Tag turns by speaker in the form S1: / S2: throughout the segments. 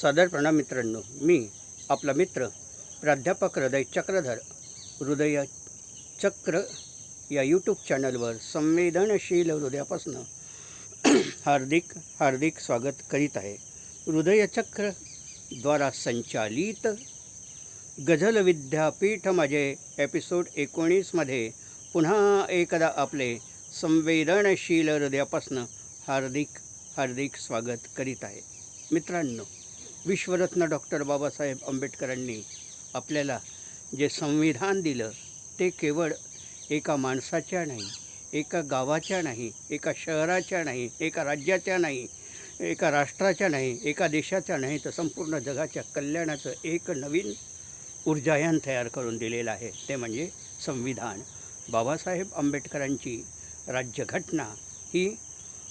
S1: सादर प्रणाम मित्रांनो मी आपला मित्र प्राध्यापक हृदय चक्रधर हृदय चक्र या यूट्यूब चॅनलवर संवेदनशील हृदयापासून हार्दिक हार्दिक स्वागत करीत आहे. हृदयचक्र द्वारा संचालित गझल विद्यापीठ माझे एपिसोड एकोणीसमध्ये पुन्हा एकदा आपले संवेदनशील हृदयापासून हार्दिक हार्दिक स्वागत करीत आहे. मित्रांनो विश्वरत्न डॉक्टर बाबासाहेब आंबेडकरांनी आपल्याला जे संविधान दिलं ते केवळ एका माणसाच्या नाही एका गावाच्या नाही एका शहराच्या नाही एका राज्याच्या नाही एका राष्ट्राच्या नाही एका देशाच्या नाही तर संपूर्ण जगाच्या कल्याणाचं एक नवीन ऊर्जायान तयार करून दिलेलं आहे. ते म्हणजे संविधान. बाबासाहेब आंबेडकरांची राज्यघटना ही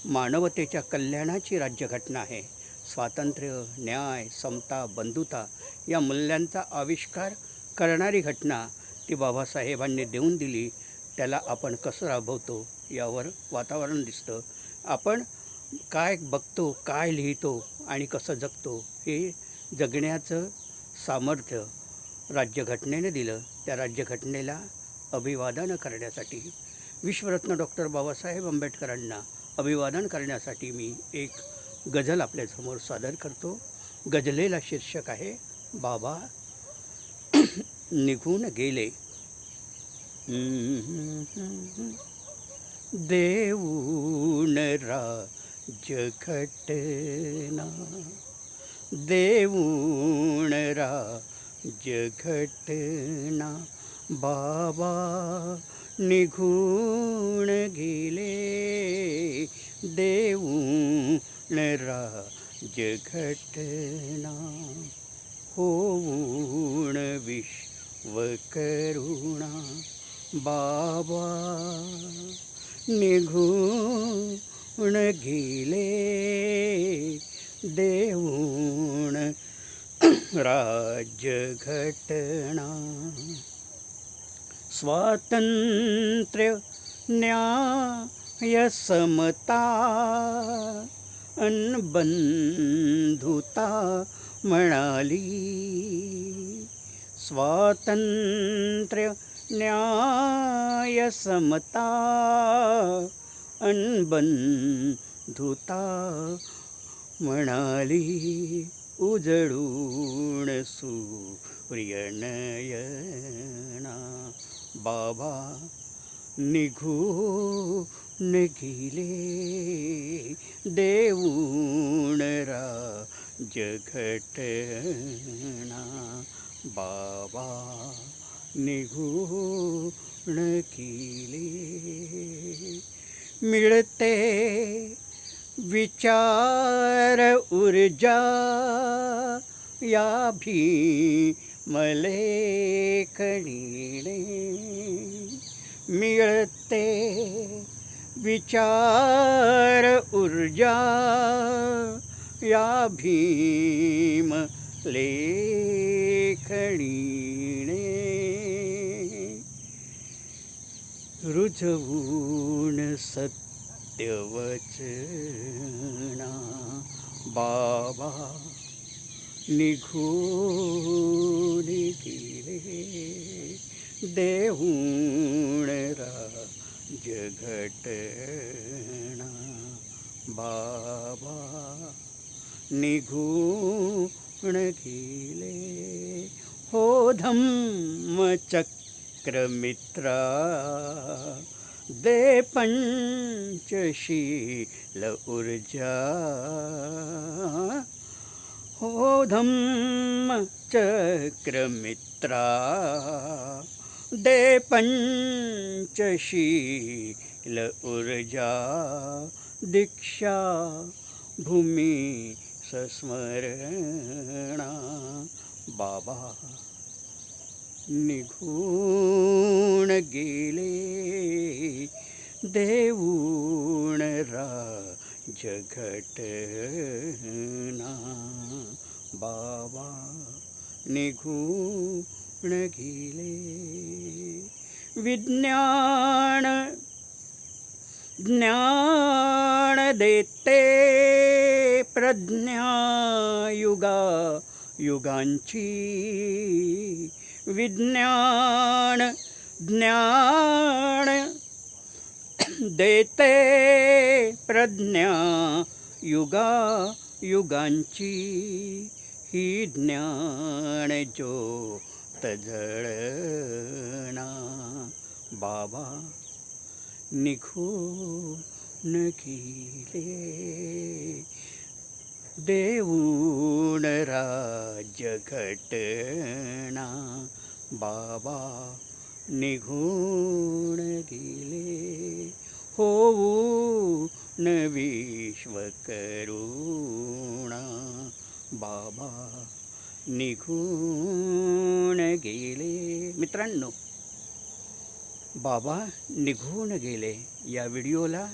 S1: मानवतेच्या कल्याणाची राज्यघटना आहे. स्वातंत्र्य न्याय समता बंधुता या मूल्यांचा आविष्कार करणारी घटना ती बाबासाहेबांनी देऊन दिली त्याला आपण कसं राबवतो यावर वातावरण दिसतं. आपण काय बघतो काय लिहितो आणि कसं जगतो हे जगण्याचं सामर्थ्य राज्यघटनेने दिलं. त्या राज्यघटनेला अभिवादन करण्यासाठी विश्वरत्न डॉक्टर बाबासाहेब आंबेडकरांना अभिवादन करण्यासाठी मी एक गझल आपल्यासमोर सादर करतो. गझलेला शीर्षक आहे बाबा निघून गेले. देऊन राजघटना देऊन राजघटना बाबा निघून गेले. देऊन राजघटना होऊन विश्वकरुणा बाबा निघून गेले देऊन राज्यघटना स्वातंत्र्य न्याय समता अनबंधुता म्हणाली स्वातंत्र्य न्याय समता अनबंधुता म्हणाली उजळून सूर्यनयना बाबा निघू गेले देऊन राजघटना बाबा निघून गेले मिळते विचार ऊर्जा या भीमलेखणीने मिळते विचार ऊर्जा या भीम लेखणीने रुजवून सत्यवचना बाबा निघून गेले देऊण जगटणा बाबा निघून गेले. हो धम्मचक्रमित्रा दे पंचशील ऊर्जा. हो धम्मचक्रमित्रा दे पंचशील ऊर्जा दीक्षा भूमी सस्मरणा बाबा निघून गेले देऊण राजघटना बाबा निघून गेले विज्ञान ज्ञान देते प्रज्ञा युगा युगांची. विज्ञान ज्ञान देते प्रज्ञा युगा युगांची. ही ज्ञान जो रक्त जळना बाबा निखून किले देऊन राज्य घटना. बाबा निघून गेले. होऊन विश्व करुणा. बाबा निघून गेले. मित्रांनो बाबा निघून गेले. या व्हिडिओला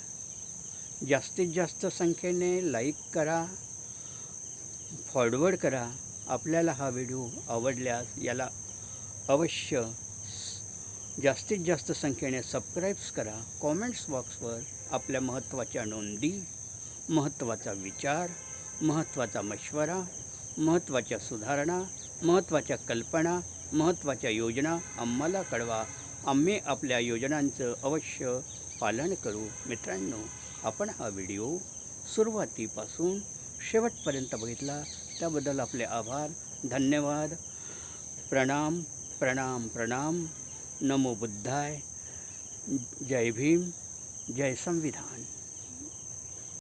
S1: जास्तीत जास्त संख्येने लाईक करा फॉरवर्ड करा. आपल्याला हा व्हिडिओ आवडल्यास याला अवश्य जास्तीत जास्त संख्येने सबस्क्राईब्स करा. कॉमेंट्स बॉक्सवर आपल्या महत्त्वाच्या नोंदी महत्त्वाचा विचार महत्त्वाचा मशवरा महत्त्वाच्या सुधारणा महत्त्वाच्या कल्पना महत्त्वाच्या योजना आम्हाला कळवा. आम्ही आपल्या योजनांचं अवश्य पालन करू. मित्रांनो आपण हा व्हिडिओ सुरुवातीपासून शेवटपर्यंत बघितला. त्याबद्दल आपले आभार. धन्यवाद. प्रणाम प्रणाम प्रणाम. नमो बुद्धाय. जय भीम. जय संविधान.